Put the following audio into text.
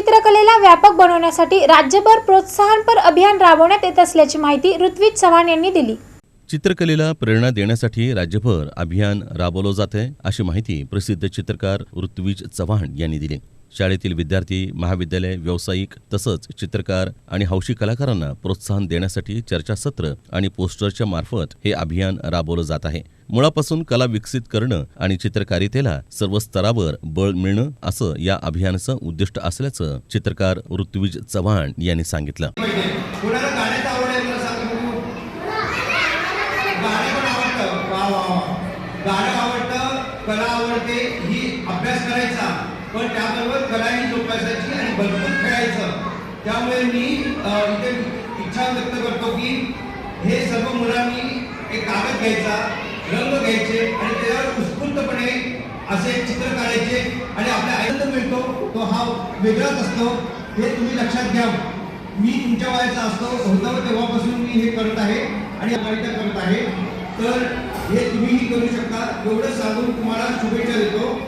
चित्रकलेला व्यापक बनवण्यासाठी राज्यभर प्रोत्साहनपर अभियान राबवण्यात येत असल्याची माहिती ऋत्विज चव्हाण यांनी दिली. चित्रकलेला प्रेरणा देण्यासाठी राज्यभर अभियान राबवलं जात आहे अशी माहिती प्रसिद्ध चित्रकार ऋत्विज चव्हाण यांनी दिली. शाळेतील विद्यार्थी महाविद्यालय व्यावसायिक तसंच चित्रकार आणि हौशी कलाकारांना प्रोत्साहन देण्यासाठी चर्चासत्र आणि पोस्टरच्या मार्फत हे अभियान राबवलं जात आहे. मुळापासून कला विकसित करणं आणि चित्रकारितेला सर्व स्तरावर बळ मिळणं असं या अभियानाचं उद्दिष्ट असल्याचं चित्रकार ऋत्विज चव्हाण यांनी सांगितलं. गाणं आवडतं कला आवडते ही अभ्यास करायचा. पण त्याबरोबर कलाही जोपासायची आणि भरपूर खेळायचं. त्यामुळे मी इथे इच्छा व्यक्त करतो की हे सर्व मुलांनी एक कागद घ्यायचा रंग घ्यायचे आणि त्याच्यावर उत्स्फूर्तपणे असे चित्र काढायचे आणि आपला आनंद मिळतो तो हा वेगळाच असतो. हे तुम्ही लक्षात घ्या. मी तुमच्या वयाचा असतो होतो तेव्हापासून मी हे करत आहे आणि कविता करत आहे. तर हे तुम्हीही करू शकता. एवढं सांगून तुम्हाला शुभेच्छा देतो.